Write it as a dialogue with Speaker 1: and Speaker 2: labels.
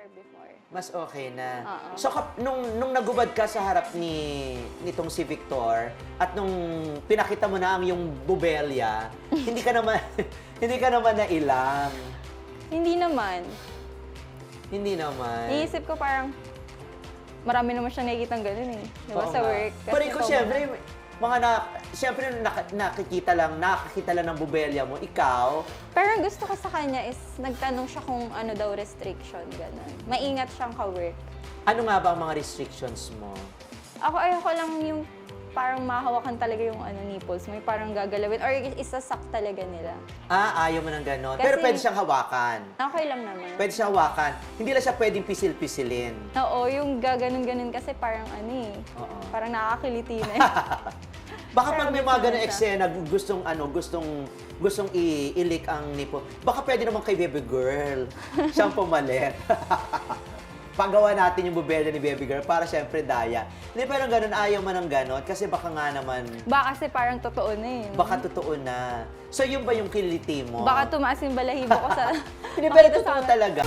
Speaker 1: compare before.
Speaker 2: Mas okay na.
Speaker 1: Oo.
Speaker 2: So, kap- nung, nung nagubad ka sa harap ni nitong si Victor at nung pinakita mo na ang yung bubelya, hindi ka naman hindi ka naman na ilang.
Speaker 1: Hindi naman.
Speaker 2: Hindi naman.
Speaker 1: Iisip ko parang, marami naman siyang nakikita ganun eh. Di ba
Speaker 2: Oo
Speaker 1: sa
Speaker 2: nga.
Speaker 1: work? Kasi
Speaker 2: Pero ikaw,
Speaker 1: ikaw
Speaker 2: syempre, mga na, syempre nak- nakikita lang, nakakita lang ng bubelya mo, ikaw,
Speaker 1: Pero ang gusto ko sa kanya is, nagtanong siya kung ano daw restriction, gano'n. Maingat siyang ka-work.
Speaker 2: ano nga ba ang mga restrictions mo?
Speaker 1: Ako, ayoko lang yung parang mahawakan talaga yung ano, nipples mo, yung parang gagalawin, or isasak talaga nila.
Speaker 2: Ah, ayaw mo ng ganon.
Speaker 1: Kasi-
Speaker 2: Pero pwede siyang hawakan.
Speaker 1: Okay lang naman.
Speaker 2: Pwede siyang hawakan. Hindi lang siya pwedeng pisil-pisilin.
Speaker 1: Oo, yung gaganon-ganon kasi parang ano eh,
Speaker 2: Oo.
Speaker 1: parang nakakiliti na eh.
Speaker 2: Baka pag may mga ganung eksena, gustong ano, gustong gustong i- ilik ang nipo. Baka pwede naman kay baby girl. Siyang pumalit. Pagawa natin yung bubeda ni baby girl para syempre daya. Hindi pero ganun, ayaw man ng ganon kasi baka nga naman,
Speaker 1: Baka kasi parang totoo na eh.
Speaker 2: baka totoo na. So yun ba yung kiliti mo?
Speaker 1: Baka tumaas yung balahibo ko sa...
Speaker 2: Hindi pero
Speaker 1: makita sa
Speaker 2: totoo
Speaker 1: amin.
Speaker 2: talaga.